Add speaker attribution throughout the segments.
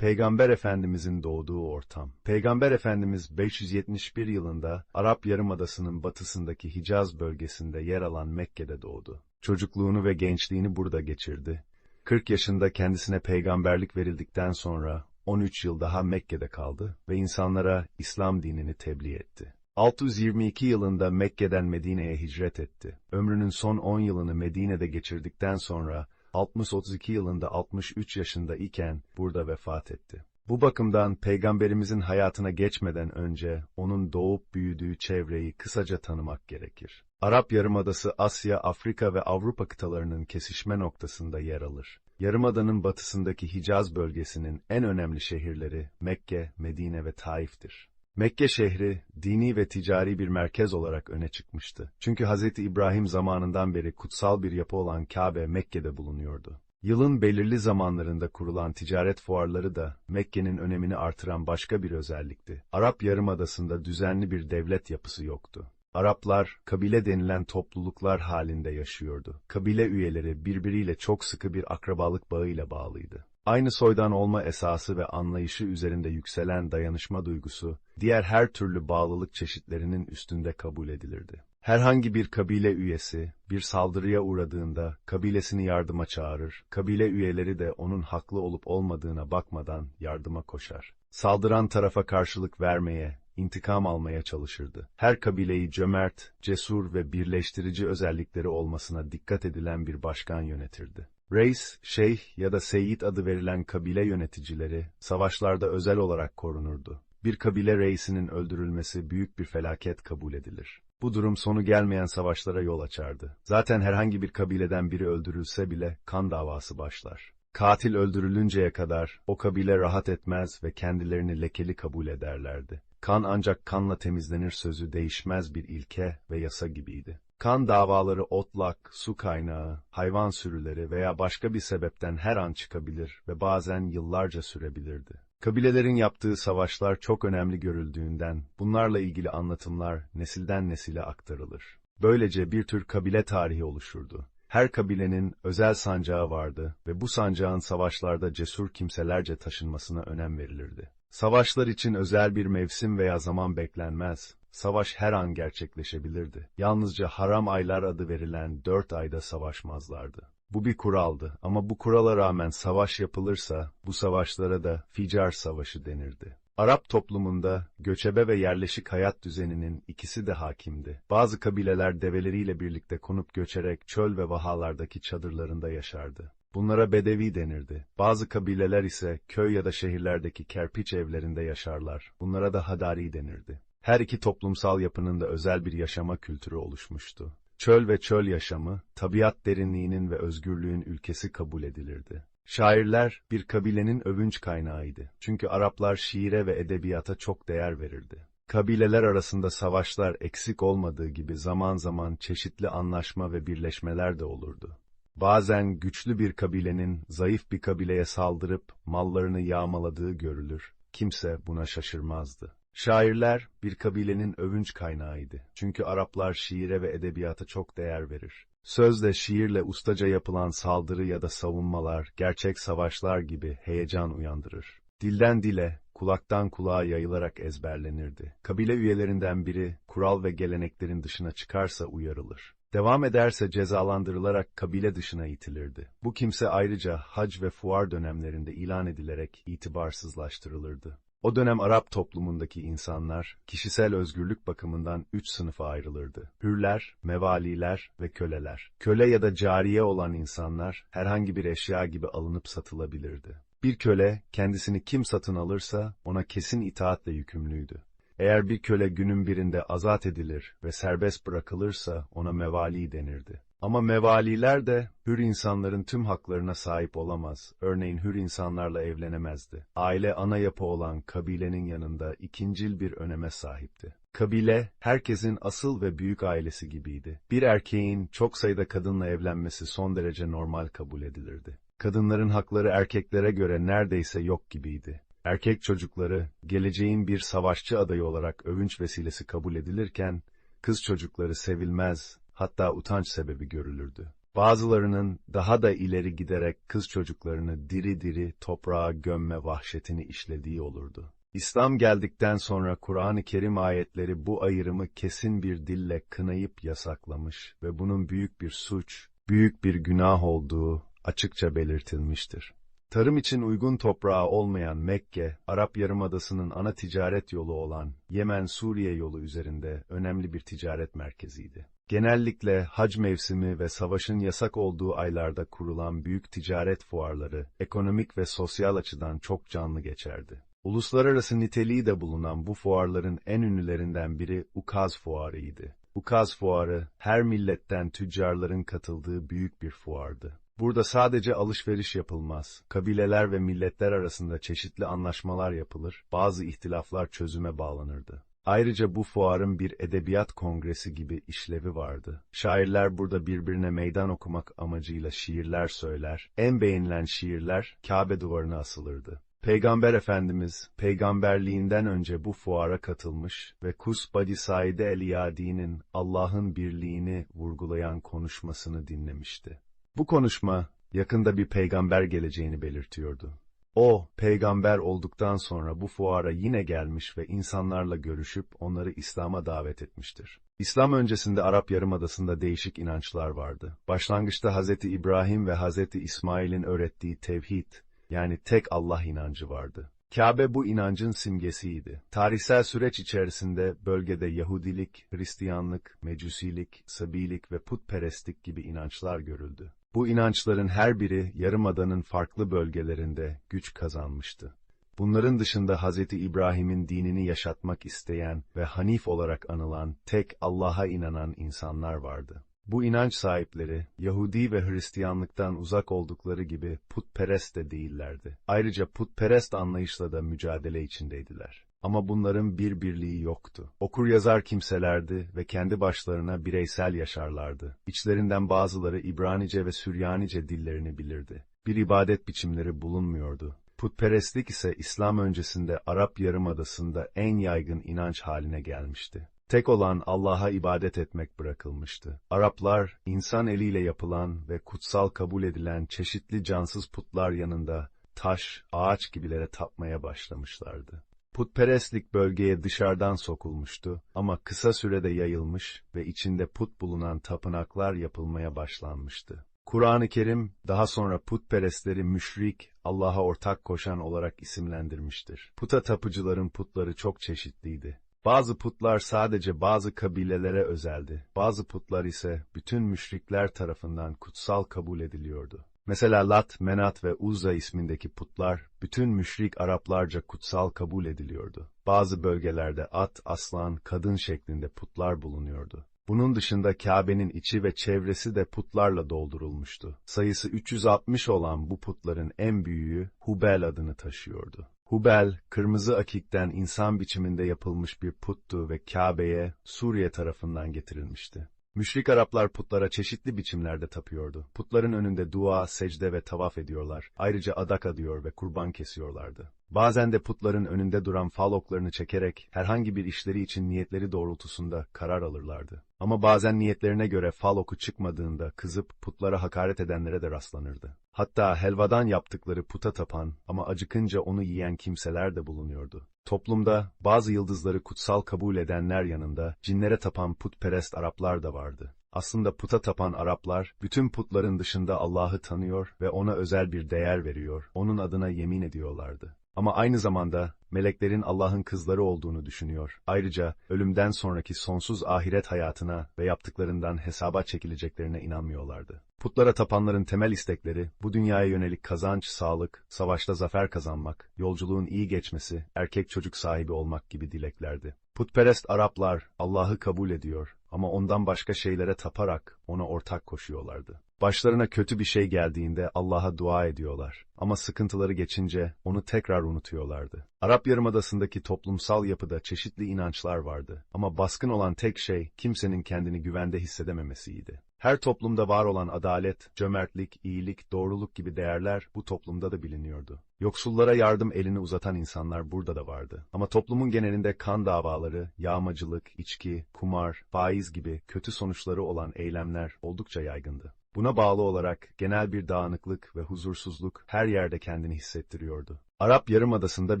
Speaker 1: Peygamber Efendimizin doğduğu ortam. Peygamber Efendimiz 571 yılında Arap Yarımadası'nın batısındaki Hicaz bölgesinde yer alan Mekke'de doğdu. Çocukluğunu ve gençliğini burada geçirdi. 40 yaşında kendisine peygamberlik verildikten sonra 13 yıl daha Mekke'de kaldı ve insanlara İslam dinini tebliğ etti. 622 yılında Mekke'den Medine'ye hicret etti. Ömrünün son 10 yılını Medine'de geçirdikten sonra 632 yılında 63 yaşında iken burada vefat etti. Bu bakımdan peygamberimizin hayatına geçmeden önce onun doğup büyüdüğü çevreyi kısaca tanımak gerekir. Arap Yarımadası Asya, Afrika ve Avrupa kıtalarının kesişme noktasında yer alır. Yarımadanın batısındaki Hicaz bölgesinin en önemli şehirleri Mekke, Medine ve Taif'tir. Mekke şehri dini ve ticari bir merkez olarak öne çıkmıştı. Çünkü Hz. İbrahim zamanından beri kutsal bir yapı olan Kabe Mekke'de bulunuyordu. Yılın belirli zamanlarında kurulan ticaret fuarları da Mekke'nin önemini artıran başka bir özellikti. Arap Yarımadası'nda düzenli bir devlet yapısı yoktu. Araplar, kabile denilen topluluklar halinde yaşıyordu. Kabile üyeleri birbiriyle çok sıkı bir akrabalık bağıyla bağlıydı. Aynı soydan olma esası ve anlayışı üzerinde yükselen dayanışma duygusu, diğer her türlü bağlılık çeşitlerinin üstünde kabul edilirdi. Herhangi bir kabile üyesi, bir saldırıya uğradığında kabilesini yardıma çağırır, kabile üyeleri de onun haklı olup olmadığına bakmadan yardıma koşar. Saldıran tarafa karşılık vermeye, intikam almaya çalışırdı. Her kabileyi cömert, cesur ve birleştirici özellikleri olmasına dikkat edilen bir başkan yönetirdi. Reis, şeyh ya da seyit adı verilen kabile yöneticileri, savaşlarda özel olarak korunurdu. Bir kabile reisinin öldürülmesi büyük bir felaket kabul edilir. Bu durum sonu gelmeyen savaşlara yol açardı. Zaten herhangi bir kabileden biri öldürülse bile kan davası başlar. Katil öldürülünceye kadar o kabile rahat etmez ve kendilerini lekeli kabul ederlerdi. Kan ancak kanla temizlenir sözü değişmez bir ilke ve yasa gibiydi. Kan davaları otlak, su kaynağı, hayvan sürüleri veya başka bir sebepten her an çıkabilir ve bazen yıllarca sürebilirdi. Kabilelerin yaptığı savaşlar çok önemli görüldüğünden bunlarla ilgili anlatımlar nesilden nesile aktarılır. Böylece bir tür kabile tarihi oluşurdu. Her kabilenin özel sancağı vardı ve bu sancağın savaşlarda cesur kimselerce taşınmasına önem verilirdi. Savaşlar için özel bir mevsim veya zaman beklenmez. Savaş her an gerçekleşebilirdi. Yalnızca haram aylar adı verilen dört ayda savaşmazlardı. Bu bir kuraldı ama bu kurala rağmen savaş yapılırsa bu savaşlara da Ficar Savaşı denirdi. Arap toplumunda göçebe ve yerleşik hayat düzeninin ikisi de hakimdi. Bazı kabileler develeriyle birlikte konup göçerek çöl ve vahalardaki çadırlarında yaşardı. Bunlara bedevi denirdi. Bazı kabileler ise köy ya da şehirlerdeki kerpiç evlerinde yaşarlar. Bunlara da hadari denirdi. Her iki toplumsal yapının da özel bir yaşama kültürü oluşmuştu. Çöl ve çöl yaşamı, tabiat derinliğinin ve özgürlüğün ülkesi kabul edilirdi. Şairler bir kabilenin övünç kaynağıydı. Çünkü Araplar şiire ve edebiyata çok değer verirdi. Kabileler arasında savaşlar eksik olmadığı gibi zaman zaman çeşitli anlaşma ve birleşmeler de olurdu. Bazen güçlü bir kabilenin zayıf bir kabileye saldırıp mallarını yağmaladığı görülür. Kimse buna şaşırmazdı. Şairler bir kabilenin övünç kaynağıydı. Çünkü Araplar şiire ve edebiyata çok değer verir. Sözle şiirle ustaca yapılan saldırı ya da savunmalar, gerçek savaşlar gibi heyecan uyandırır. Dilden dile, kulaktan kulağa yayılarak ezberlenirdi. Kabile üyelerinden biri, kural ve geleneklerin dışına çıkarsa uyarılır. Devam ederse cezalandırılarak kabile dışına itilirdi. Bu kimse ayrıca hac ve fuar dönemlerinde ilan edilerek itibarsızlaştırılırdı. O dönem Arap toplumundaki insanlar, kişisel özgürlük bakımından üç sınıfa ayrılırdı. Hürler, mevaliler ve köleler. Köle ya da cariye olan insanlar, herhangi bir eşya gibi alınıp satılabilirdi. Bir köle, kendisini kim satın alırsa, ona kesin itaatle yükümlüydü. Eğer bir köle günün birinde azat edilir ve serbest bırakılırsa, ona mevali denirdi. Ama mevaliler de hür insanların tüm haklarına sahip olamaz. Örneğin hür insanlarla evlenemezdi. Aile ana yapı olan kabilenin yanında ikincil bir öneme sahipti. Kabile, herkesin asıl ve büyük ailesi gibiydi. Bir erkeğin çok sayıda kadınla evlenmesi son derece normal kabul edilirdi. Kadınların hakları erkeklere göre neredeyse yok gibiydi. Erkek çocukları, geleceğin bir savaşçı adayı olarak övünç vesilesi kabul edilirken, kız çocukları sevilmez, hatta utanç sebebi görülürdü. Bazılarının daha da ileri giderek kız çocuklarını diri diri toprağa gömme vahşetini işlediği olurdu. İslam geldikten sonra Kur'an-ı Kerim ayetleri bu ayrımı kesin bir dille kınayıp yasaklamış ve bunun büyük bir suç, büyük bir günah olduğu açıkça belirtilmiştir. Tarım için uygun toprağı olmayan Mekke, Arap Yarımadası'nın ana ticaret yolu olan Yemen-Suriye yolu üzerinde önemli bir ticaret merkeziydi. Genellikle hac mevsimi ve savaşın yasak olduğu aylarda kurulan büyük ticaret fuarları, ekonomik ve sosyal açıdan çok canlı geçerdi. Uluslararası niteliği de bulunan bu fuarların en ünlülerinden biri Ukaz Fuarı'ydı. Ukaz Fuarı, her milletten tüccarların katıldığı büyük bir fuardı. Burada sadece alışveriş yapılmaz, kabileler ve milletler arasında çeşitli anlaşmalar yapılır, bazı ihtilaflar çözüme bağlanırdı. Ayrıca bu fuarın bir edebiyat kongresi gibi işlevi vardı. Şairler burada birbirine meydan okumak amacıyla şiirler söyler, en beğenilen şiirler Kabe duvarına asılırdı. Peygamber Efendimiz, peygamberliğinden önce bu fuara katılmış ve Kus Badi Saide el-Yadi'nin Allah'ın birliğini vurgulayan konuşmasını dinlemişti. Bu konuşma, yakında bir peygamber geleceğini belirtiyordu. O, peygamber olduktan sonra bu fuara yine gelmiş ve insanlarla görüşüp onları İslam'a davet etmiştir. İslam öncesinde Arap Yarımadası'nda değişik inançlar vardı. Başlangıçta Hz. İbrahim ve Hz. İsmail'in öğrettiği tevhid, yani tek Allah inancı vardı. Kabe bu inancın simgesiydi. Tarihsel süreç içerisinde bölgede Yahudilik, Hristiyanlık, Mecusilik, Sabilik ve putperestlik gibi inançlar görüldü. Bu inançların her biri Yarımada'nın farklı bölgelerinde güç kazanmıştı. Bunların dışında Hz. İbrahim'in dinini yaşatmak isteyen ve Hanif olarak anılan tek Allah'a inanan insanlar vardı. Bu inanç sahipleri, Yahudi ve Hristiyanlıktan uzak oldukları gibi putperest de değillerdi. Ayrıca putperest anlayışla da mücadele içindeydiler. Ama bunların bir birliği yoktu. Okur yazar kimselerdi ve kendi başlarına bireysel yaşarlardı. İçlerinden bazıları İbranice ve Süryanice dillerini bilirdi. Bir ibadet biçimleri bulunmuyordu. Putperestlik ise İslam öncesinde Arap Yarımadası'nda en yaygın inanç haline gelmişti. Tek olan Allah'a ibadet etmek bırakılmıştı. Araplar, insan eliyle yapılan ve kutsal kabul edilen çeşitli cansız putlar yanında taş, ağaç gibilere tapmaya başlamışlardı. Putperestlik bölgeye dışarıdan sokulmuştu ama kısa sürede yayılmış ve içinde put bulunan tapınaklar yapılmaya başlanmıştı. Kur'an-ı Kerim daha sonra putperestleri müşrik, Allah'a ortak koşan olarak isimlendirmiştir. Puta tapıcıların putları çok çeşitliydi. Bazı putlar sadece bazı kabilelere özeldi. Bazı putlar ise bütün müşrikler tarafından kutsal kabul ediliyordu. Mesela Lat, Menat ve Uzza ismindeki putlar bütün müşrik Araplarca kutsal kabul ediliyordu. Bazı bölgelerde at, aslan, kadın şeklinde putlar bulunuyordu. Bunun dışında Kabe'nin içi ve çevresi de putlarla doldurulmuştu. Sayısı 360 olan bu putların en büyüğü Hubel adını taşıyordu. Hubel, kırmızı akikten insan biçiminde yapılmış bir puttu ve Kabe'ye Suriye tarafından getirilmişti. Müşrik Araplar putlara çeşitli biçimlerde tapıyordu. Putların önünde dua, secde ve tavaf ediyorlar. Ayrıca adak adıyor ve kurban kesiyorlardı. Bazen de putların önünde duran fal oklarını çekerek herhangi bir işleri için niyetleri doğrultusunda karar alırlardı. Ama bazen niyetlerine göre fal oku çıkmadığında kızıp putlara hakaret edenlere de rastlanırdı. Hatta helvadan yaptıkları puta tapan ama acıkınca onu yiyen kimseler de bulunuyordu. Toplumda bazı yıldızları kutsal kabul edenler yanında cinlere tapan putperest Araplar da vardı. Aslında puta tapan Araplar, bütün putların dışında Allah'ı tanıyor ve ona özel bir değer veriyor, onun adına yemin ediyorlardı. Ama aynı zamanda meleklerin Allah'ın kızları olduğunu düşünüyor. Ayrıca ölümden sonraki sonsuz ahiret hayatına ve yaptıklarından hesaba çekileceklerine inanmıyorlardı. Putlara tapanların temel istekleri, bu dünyaya yönelik kazanç, sağlık, savaşta zafer kazanmak, yolculuğun iyi geçmesi, erkek çocuk sahibi olmak gibi dileklerdi. Putperest Araplar Allah'ı kabul ediyor ama ondan başka şeylere taparak ona ortak koşuyorlardı. Başlarına kötü bir şey geldiğinde Allah'a dua ediyorlar ama sıkıntıları geçince onu tekrar unutuyorlardı. Arap Yarımadası'ndaki toplumsal yapıda çeşitli inançlar vardı ama baskın olan tek şey kimsenin kendini güvende hissedememesiydi. Her toplumda var olan adalet, cömertlik, iyilik, doğruluk gibi değerler bu toplumda da biliniyordu. Yoksullara yardım elini uzatan insanlar burada da vardı. Ama toplumun genelinde kan davaları, yağmacılık, içki, kumar, faiz gibi kötü sonuçları olan eylemler oldukça yaygındı. Buna bağlı olarak genel bir dağınıklık ve huzursuzluk her yerde kendini hissettiriyordu. Arap Yarımadası'nda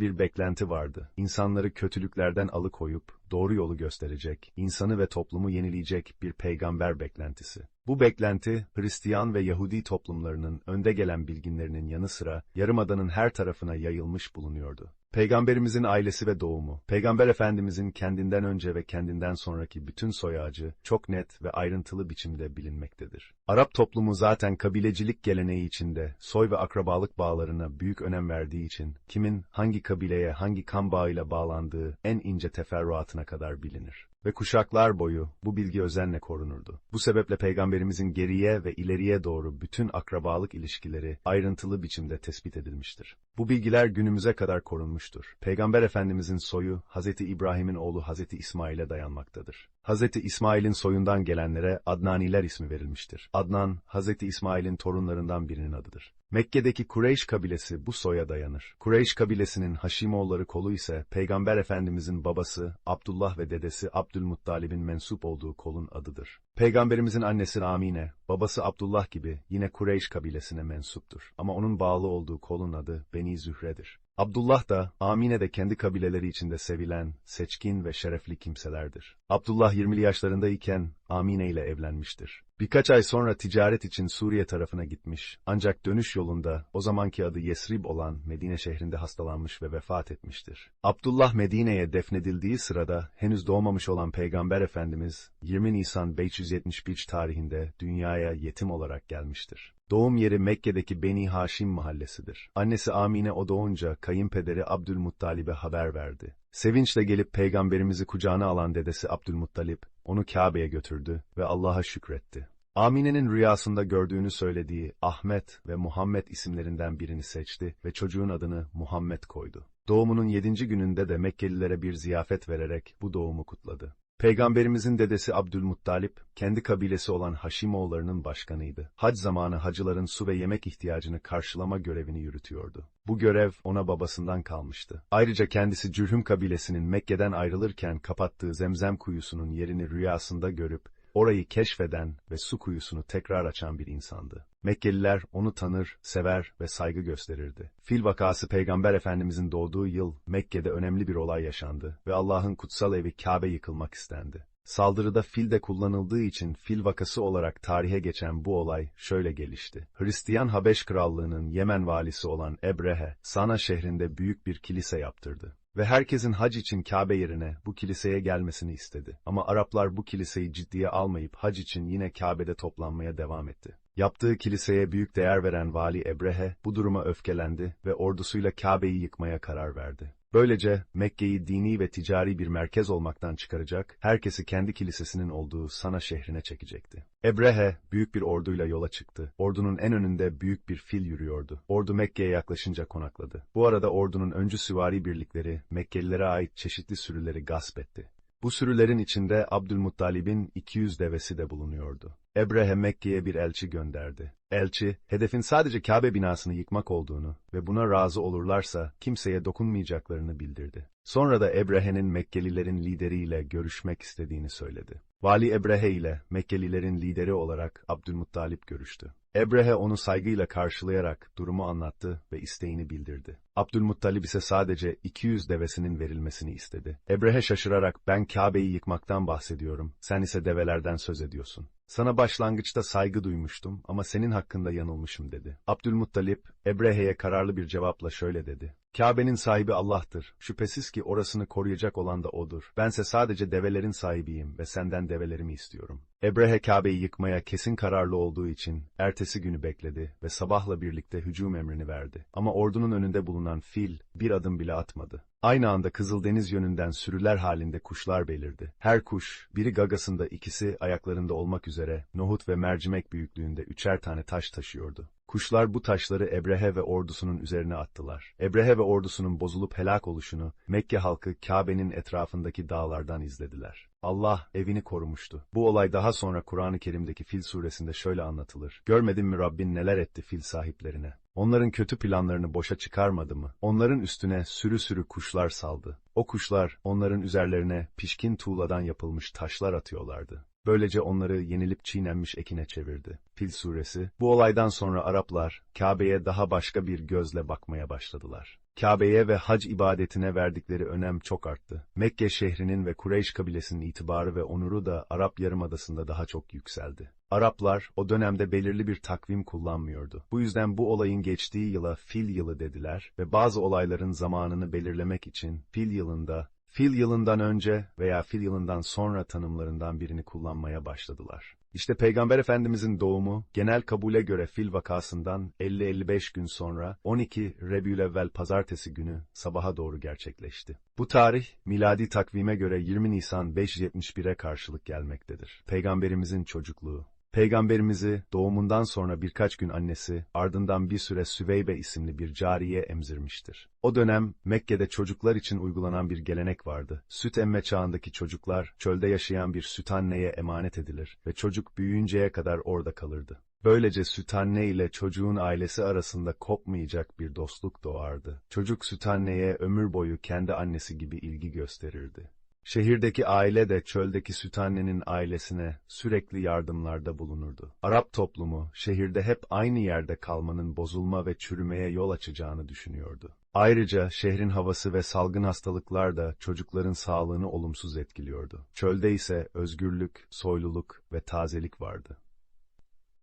Speaker 1: bir beklenti vardı. İnsanları kötülüklerden alıkoyup doğru yolu gösterecek, insanı ve toplumu yenileyecek bir peygamber beklentisi. Bu beklenti, Hristiyan ve Yahudi toplumlarının önde gelen bilginlerinin yanı sıra Yarımada'nın her tarafına yayılmış bulunuyordu. Peygamberimizin ailesi ve doğumu, Peygamber Efendimizin kendinden önce ve kendinden sonraki bütün soy ağacı çok net ve ayrıntılı biçimde bilinmektedir. Arap toplumu zaten kabilecilik geleneği içinde soy ve akrabalık bağlarına büyük önem verdiği için kimin hangi kabileye hangi kan bağıyla bağlandığı en ince teferruatına kadar bilinir ve kuşaklar boyu bu bilgi özenle korunurdu. Bu sebeple Peygamberimizin geriye ve ileriye doğru bütün akrabalık ilişkileri ayrıntılı biçimde tespit edilmiştir. Bu bilgiler günümüze kadar korunmuştur. Peygamber Efendimizin soyu Hz. İbrahim'in oğlu Hz. İsmail'e dayanmaktadır. Hz. İsmail'in soyundan gelenlere Adnaniler ismi verilmiştir. Adnan, Hz. İsmail'in torunlarından birinin adıdır. Mekke'deki Kureyş kabilesi bu soya dayanır. Kureyş kabilesinin Haşimoğulları kolu ise Peygamber Efendimizin babası Abdullah ve dedesi Abdülmuttalib'in mensup olduğu kolun adıdır. Peygamberimizin annesi Amine, babası Abdullah gibi yine Kureyş kabilesine mensuptur. Ama onun bağlı olduğu kolun adı Beni Zühre'dir. Abdullah da, Amine de kendi kabileleri içinde sevilen, seçkin ve şerefli kimselerdir. Abdullah 20'li yaşlarındayken Amine ile evlenmiştir. Birkaç ay sonra ticaret için Suriye tarafına gitmiş, ancak dönüş yolunda o zamanki adı Yesrib olan Medine şehrinde hastalanmış ve vefat etmiştir. Abdullah Medine'ye defnedildiği sırada henüz doğmamış olan Peygamber Efendimiz 20 Nisan 571 tarihinde dünyaya yetim olarak gelmiştir. Doğum yeri Mekke'deki Beni Haşim mahallesidir. Annesi Amine o doğunca kayınpederi Abdülmuttalib'e haber verdi. Sevinçle gelip peygamberimizi kucağına alan dedesi Abdülmuttalip, onu Kabe'ye götürdü ve Allah'a şükretti. Amine'nin rüyasında gördüğünü söylediği Ahmet ve Muhammed isimlerinden birini seçti ve çocuğun adını Muhammed koydu. Doğumunun yedinci gününde de Mekkelilere bir ziyafet vererek bu doğumu kutladı. Peygamberimizin dedesi Abdülmuttalip, kendi kabilesi olan Haşimoğullarının başkanıydı. Hac zamanı hacıların su ve yemek ihtiyacını karşılama görevini yürütüyordu. Bu görev ona babasından kalmıştı. Ayrıca kendisi Cürhüm kabilesinin Mekke'den ayrılırken kapattığı zemzem kuyusunun yerini rüyasında görüp, orayı keşfeden ve su kuyusunu tekrar açan bir insandı. Mekkeliler onu tanır, sever ve saygı gösterirdi. Fil vakası Peygamber Efendimizin doğduğu yıl Mekke'de önemli bir olay yaşandı ve Allah'ın kutsal evi Kabe yıkılmak istendi. Saldırıda fil de kullanıldığı için fil vakası olarak tarihe geçen bu olay şöyle gelişti. Hristiyan Habeş Krallığı'nın Yemen valisi olan Ebrehe, Sana şehrinde büyük bir kilise yaptırdı ve herkesin hac için Kabe yerine bu kiliseye gelmesini istedi. Ama Araplar bu kiliseyi ciddiye almayıp hac için yine Kabe'de toplanmaya devam etti. Yaptığı kiliseye büyük değer veren vali Ebrehe bu duruma öfkelendi ve ordusuyla Kabe'yi yıkmaya karar verdi. Böylece Mekke'yi dini ve ticari bir merkez olmaktan çıkaracak, herkesi kendi kilisesinin olduğu Sana şehrine çekecekti. Ebrehe büyük bir orduyla yola çıktı. Ordunun en önünde büyük bir fil yürüyordu. Ordu Mekke'ye yaklaşınca konakladı. Bu arada ordunun öncü süvari birlikleri Mekkelilere ait çeşitli sürüleri gasp etti. Bu sürülerin içinde Abdülmuttalib'in 200 devesi de bulunuyordu. Ebrehe Mekke'ye bir elçi gönderdi. Elçi, hedefin sadece Kabe binasını yıkmak olduğunu ve buna razı olurlarsa kimseye dokunmayacaklarını bildirdi. Sonra da Ebrehe'nin Mekkelilerin lideriyle görüşmek istediğini söyledi. Vali Ebrehe ile Mekkelilerin lideri olarak Abdülmuttalip görüştü. Ebrehe onu saygıyla karşılayarak durumu anlattı ve isteğini bildirdi. Abdülmuttalib ise sadece 200 devesinin verilmesini istedi. Ebrehe şaşırarak ben Kabe'yi yıkmaktan bahsediyorum, sen ise develerden söz ediyorsun. Sana başlangıçta saygı duymuştum ama senin hakkında yanılmışım dedi. Abdülmuttalip, Ebrehe'ye kararlı bir cevapla şöyle dedi. Kabe'nin sahibi Allah'tır. Şüphesiz ki orasını koruyacak olan da O'dur. Bense sadece develerin sahibiyim ve senden develerimi istiyorum. Ebrehe Kabe'yi yıkmaya kesin kararlı olduğu için ertesi günü bekledi ve sabahla birlikte hücum emrini verdi. Ama ordunun önünde bulunan fil bir adım bile atmadı. Aynı anda Kızıldeniz yönünden sürüler halinde kuşlar belirdi. Her kuş, biri gagasında ikisi ayaklarında olmak üzere nohut ve mercimek büyüklüğünde üçer tane taş taşıyordu. Kuşlar bu taşları Ebrehe ve ordusunun üzerine attılar. Ebrehe ve ordusunun bozulup helak oluşunu Mekke halkı Kabe'nin etrafındaki dağlardan izlediler. Allah evini korumuştu. Bu olay daha sonra Kur'an-ı Kerim'deki Fil suresinde şöyle anlatılır. Görmedin mi Rabbin neler etti fil sahiplerine? Onların kötü planlarını boşa çıkarmadı mı? Onların üstüne sürü sürü kuşlar saldı. O kuşlar onların üzerlerine pişkin tuğladan yapılmış taşlar atıyorlardı. Böylece onları yenilip çiğnenmiş ekine çevirdi. Fil suresi, bu olaydan sonra Araplar, Kabe'ye daha başka bir gözle bakmaya başladılar. Kabe'ye ve hac ibadetine verdikleri önem çok arttı. Mekke şehrinin ve Kureyş kabilesinin itibarı ve onuru da Arap Yarımadası'nda daha çok yükseldi. Araplar o dönemde belirli bir takvim kullanmıyordu. Bu yüzden bu olayın geçtiği yıla fil yılı dediler ve bazı olayların zamanını belirlemek için fil yılında fil yılından önce veya fil yılından sonra tanımlarından birini kullanmaya başladılar. İşte Peygamber Efendimizin doğumu genel kabule göre fil vakasından 50-55 gün sonra 12 Rebülevvel pazartesi günü sabaha doğru gerçekleşti. Bu tarih miladi takvime göre 20 Nisan 571'e karşılık gelmektedir. Peygamberimizin çocukluğu Peygamberimizi doğumundan sonra birkaç gün annesi, ardından bir süre Süveybe isimli bir cariye emzirmiştir. O dönem Mekke'de çocuklar için uygulanan bir gelenek vardı. Süt emme çağındaki çocuklar çölde yaşayan bir süt anneye emanet edilir ve çocuk büyüyünceye kadar orada kalırdı. Böylece süt anne ile çocuğun ailesi arasında kopmayacak bir dostluk doğardı. Çocuk süt anneye ömür boyu kendi annesi gibi ilgi gösterirdi. Şehirdeki aile de çöldeki sütannenin ailesine sürekli yardımlarda bulunurdu. Arap toplumu şehirde hep aynı yerde kalmanın bozulma ve çürümeye yol açacağını düşünüyordu. Ayrıca şehrin havası ve salgın hastalıklar da çocukların sağlığını olumsuz etkiliyordu. Çölde ise özgürlük, soyluluk ve tazelik vardı.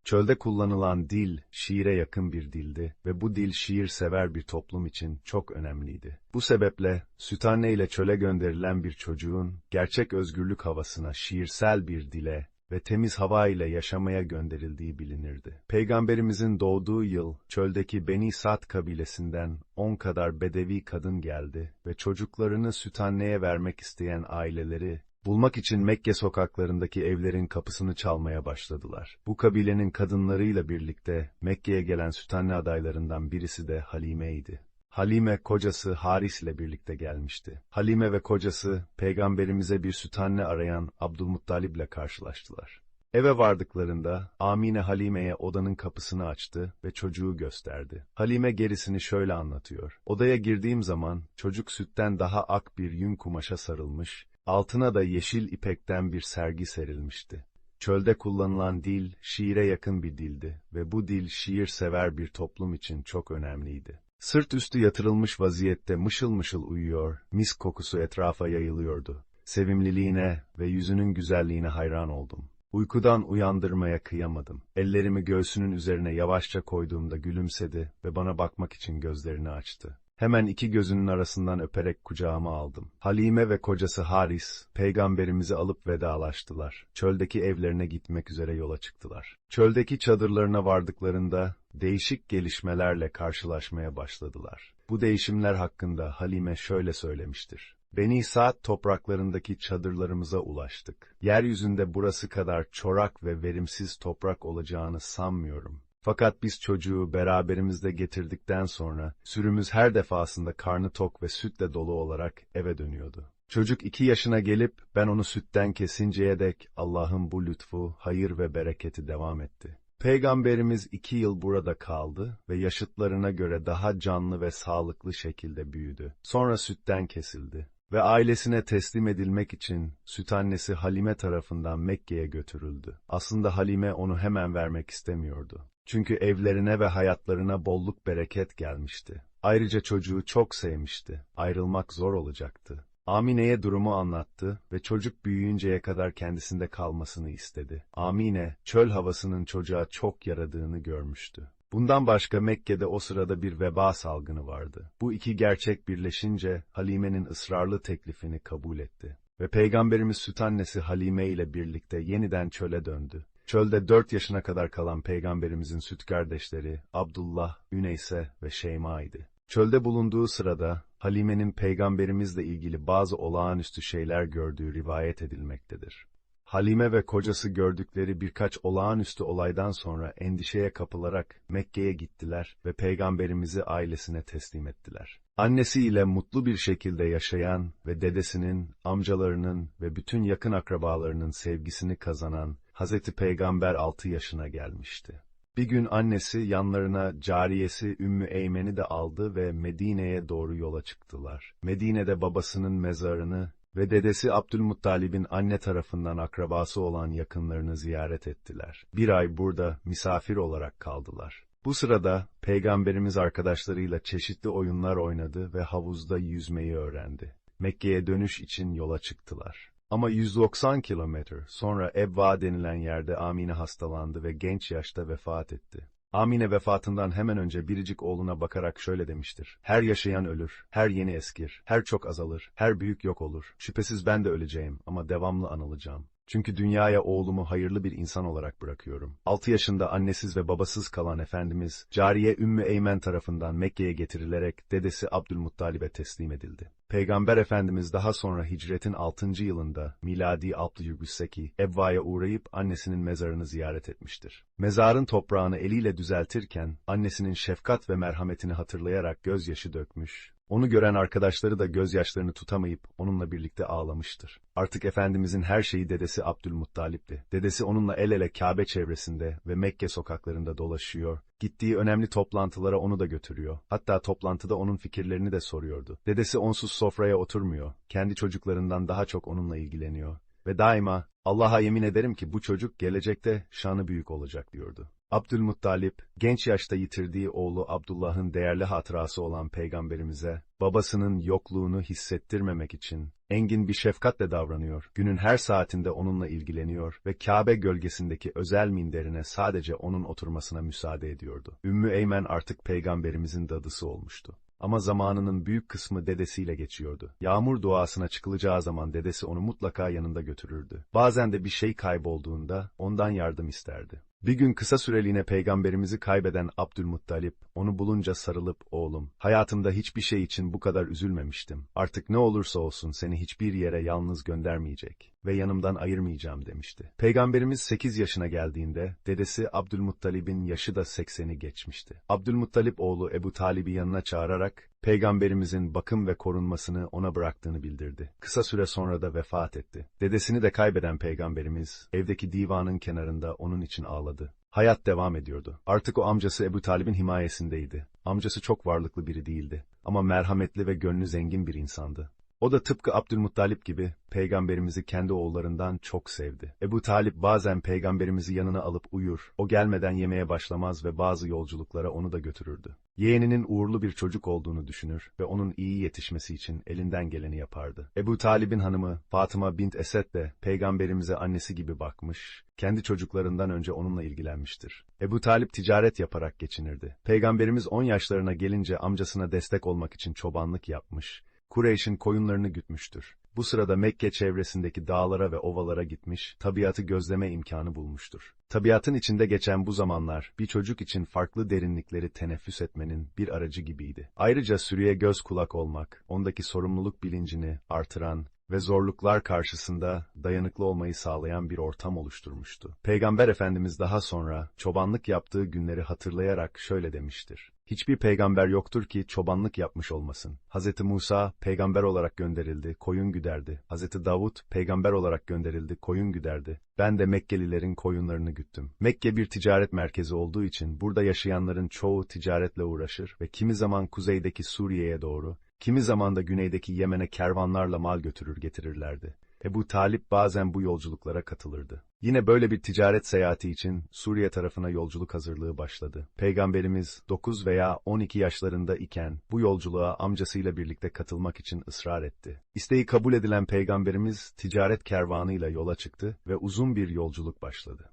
Speaker 1: Çölde kullanılan dil, şiire yakın bir dildi ve bu dil şiir sever bir toplum için çok önemliydi. Bu sebeple, sütanne ile çöle gönderilen bir çocuğun, gerçek özgürlük havasına şiirsel bir dile ve temiz hava ile yaşamaya gönderildiği bilinirdi. Peygamberimizin doğduğu yıl, çöldeki Beni Sad kabilesinden on kadar bedevi kadın geldi ve çocuklarını sütanneye vermek isteyen aileleri Bulmak için Mekke sokaklarındaki evlerin kapısını çalmaya başladılar. Bu kabilenin kadınlarıyla birlikte Mekke'ye gelen sütenli adaylarından birisi de Halime'ydi. Halime kocası Haris ile birlikte gelmişti. Halime ve kocası peygamberimize bir sütanne arayan Abdülmuttalib ile karşılaştılar. Eve vardıklarında Amine Halime'ye odanın kapısını açtı ve çocuğu gösterdi. Halime gerisini şöyle anlatıyor. Odaya girdiğim zaman çocuk sütten daha ak bir yün kumaşa sarılmış, Altına da yeşil ipekten bir sergi serilmişti. Çölde kullanılan dil, şiire yakın bir dildi ve bu dil şiir sever bir toplum için çok önemliydi. Sırt üstü yatırılmış vaziyette mışıl mışıl uyuyor, mis kokusu etrafa yayılıyordu. Sevimliliğine ve yüzünün güzelliğine hayran oldum. Uykudan uyandırmaya kıyamadım. Ellerimi göğsünün üzerine yavaşça koyduğumda gülümsedi ve bana bakmak için gözlerini açtı. Hemen iki gözünün arasından öperek kucağıma aldım. Halime ve kocası Haris, peygamberimizi alıp vedalaştılar. Çöldeki evlerine gitmek üzere yola çıktılar. Çöldeki çadırlarına vardıklarında değişik gelişmelerle karşılaşmaya başladılar. Bu değişimler hakkında Halime şöyle söylemiştir. Beni Saat topraklarındaki çadırlarımıza ulaştık. Yeryüzünde burası kadar çorak ve verimsiz toprak olacağını sanmıyorum. Fakat biz çocuğu beraberimizde getirdikten sonra sürümüz her defasında karnı tok ve sütle dolu olarak eve dönüyordu. Çocuk iki yaşına gelip ben onu sütten kesinceye dek Allah'ın bu lütfu, hayır ve bereketi devam etti. Peygamberimiz iki yıl burada kaldı ve yaşıtlarına göre daha canlı ve sağlıklı şekilde büyüdü. Sonra sütten kesildi ve ailesine teslim edilmek için süt annesi Halime tarafından Mekke'ye götürüldü. Aslında Halime onu hemen vermek istemiyordu. Çünkü evlerine ve hayatlarına bolluk bereket gelmişti. Ayrıca çocuğu çok sevmişti. Ayrılmak zor olacaktı. Amine'ye durumu anlattı ve çocuk büyüyünceye kadar kendisinde kalmasını istedi. Amine, çöl havasının çocuğa çok yaradığını görmüştü. Bundan başka Mekke'de o sırada bir veba salgını vardı. Bu iki gerçek birleşince Halime'nin ısrarlı teklifini kabul etti. Ve Peygamberimiz süt annesi Halime ile birlikte yeniden çöle döndü. Çölde dört yaşına kadar kalan peygamberimizin süt kardeşleri Abdullah, Üneyse ve Şeyma idi. Çölde bulunduğu sırada Halime'nin peygamberimizle ilgili bazı olağanüstü şeyler gördüğü rivayet edilmektedir. Halime ve kocası gördükleri birkaç olağanüstü olaydan sonra endişeye kapılarak Mekke'ye gittiler ve peygamberimizi ailesine teslim ettiler. Annesi ile mutlu bir şekilde yaşayan ve dedesinin, amcalarının ve bütün yakın akrabalarının sevgisini kazanan Hazreti Peygamber 6 yaşına gelmişti. Bir gün annesi yanlarına cariyesi Ümmü Eymen'i de aldı ve Medine'ye doğru yola çıktılar. Medine'de babasının mezarını ve dedesi Abdülmuttalib'in anne tarafından akrabası olan yakınlarını ziyaret ettiler. Bir ay burada misafir olarak kaldılar. Bu sırada Peygamberimiz arkadaşlarıyla çeşitli oyunlar oynadı ve havuzda yüzmeyi öğrendi. Mekke'ye dönüş için yola çıktılar. Ama 190 kilometre sonra Ebva denilen yerde Amine hastalandı ve genç yaşta vefat etti. Amine vefatından hemen önce biricik oğluna bakarak şöyle demiştir. Her yaşayan ölür, her yeni eskir, her çok azalır, her büyük yok olur. Şüphesiz ben de öleceğim ama devamlı anılacağım. Çünkü dünyaya oğlumu hayırlı bir insan olarak bırakıyorum. 6 yaşında annesiz ve babasız kalan Efendimiz, Cariye Ümmü Eymen tarafından Mekke'ye getirilerek dedesi Abdülmuttalib'e teslim edildi. Peygamber Efendimiz daha sonra hicretin 6. yılında miladi 608 Ebva'ya uğrayıp annesinin mezarını ziyaret etmiştir. Mezarın toprağını eliyle düzeltirken annesinin şefkat ve merhametini hatırlayarak gözyaşı dökmüş, onu gören arkadaşları da gözyaşlarını tutamayıp onunla birlikte ağlamıştır. Artık Efendimizin her şeyi dedesi Abdülmuttalip'ti. Dedesi onunla el ele Kabe çevresinde ve Mekke sokaklarında dolaşıyor, gittiği önemli toplantılara onu da götürüyor. Hatta toplantıda onun fikirlerini de soruyordu. Dedesi onsuz sofraya oturmuyor, kendi çocuklarından daha çok onunla ilgileniyor. Ve daima, Allah'a yemin ederim ki bu çocuk gelecekte şanı büyük olacak diyordu. Abdülmuttalip, genç yaşta yitirdiği oğlu Abdullah'ın değerli hatırası olan peygamberimize, babasının yokluğunu hissettirmemek için, engin bir şefkatle davranıyor, günün her saatinde onunla ilgileniyor ve Kabe gölgesindeki özel minderine sadece onun oturmasına müsaade ediyordu. Ümmü Eymen artık peygamberimizin dadısı olmuştu. Ama zamanının büyük kısmı dedesiyle geçiyordu. Yağmur duasına çıkılacağı zaman dedesi onu mutlaka yanında götürürdü. Bazen de bir şey kaybolduğunda ondan yardım isterdi. Bir gün kısa süreliğine peygamberimizi kaybeden Abdülmuttalip, onu bulunca sarılıp, oğlum, hayatımda hiçbir şey için bu kadar üzülmemiştim. Artık ne olursa olsun seni hiçbir yere yalnız göndermeyecek ve yanımdan ayırmayacağım demişti. Peygamberimiz 8 yaşına geldiğinde, dedesi Abdülmuttalib'in yaşı da 80'i geçmişti. Abdülmuttalip oğlu Ebu Talib'i yanına çağırarak, Peygamberimizin bakım ve korunmasını ona bıraktığını bildirdi. Kısa süre sonra da vefat etti. Dedesini de kaybeden peygamberimiz, evdeki divanın kenarında onun için ağladı. Hayat devam ediyordu. Artık o amcası Ebu Talib'in himayesindeydi. Amcası çok varlıklı biri değildi. Ama merhametli ve gönlü zengin bir insandı. O da tıpkı Abdülmuttalip gibi peygamberimizi kendi oğullarından çok sevdi. Ebu Talip bazen peygamberimizi yanına alıp uyur, o gelmeden yemeğe başlamaz ve bazı yolculuklara onu da götürürdü. Yeğeninin uğurlu bir çocuk olduğunu düşünür ve onun iyi yetişmesi için elinden geleni yapardı. Ebu Talib'in hanımı Fatıma bint Esed de peygamberimize annesi gibi bakmış, kendi çocuklarından önce onunla ilgilenmiştir. Ebu Talip ticaret yaparak geçinirdi. Peygamberimiz 10 yaşlarına gelince amcasına destek olmak için çobanlık yapmış, Kureyş'in koyunlarını gütmüştür. Bu sırada Mekke çevresindeki dağlara ve ovalara gitmiş, tabiatı gözleme imkanı bulmuştur. Tabiatın içinde geçen bu zamanlar, bir çocuk için farklı derinlikleri teneffüs etmenin bir aracı gibiydi. Ayrıca sürüye göz kulak olmak, ondaki sorumluluk bilincini artıran ve zorluklar karşısında dayanıklı olmayı sağlayan bir ortam oluşturmuştu. Peygamber Efendimiz daha sonra çobanlık yaptığı günleri hatırlayarak şöyle demiştir. Hiçbir peygamber yoktur ki çobanlık yapmış olmasın. Hz. Musa peygamber olarak gönderildi, koyun güderdi. Hz. Davut peygamber olarak gönderildi, koyun güderdi. Ben de Mekkelilerin koyunlarını güttüm. Mekke bir ticaret merkezi olduğu için burada yaşayanların çoğu ticaretle uğraşır ve kimi zaman kuzeydeki Suriye'ye doğru, kimi zaman da güneydeki Yemen'e kervanlarla mal götürür getirirlerdi. Ebu Talip bazen bu yolculuklara katılırdı. Yine böyle bir ticaret seyahati için Suriye tarafına yolculuk hazırlığı başladı. Peygamberimiz 9 veya 12 yaşlarında iken bu yolculuğa amcasıyla birlikte katılmak için ısrar etti. İsteği kabul edilen peygamberimiz ticaret kervanıyla yola çıktı ve uzun bir yolculuk başladı.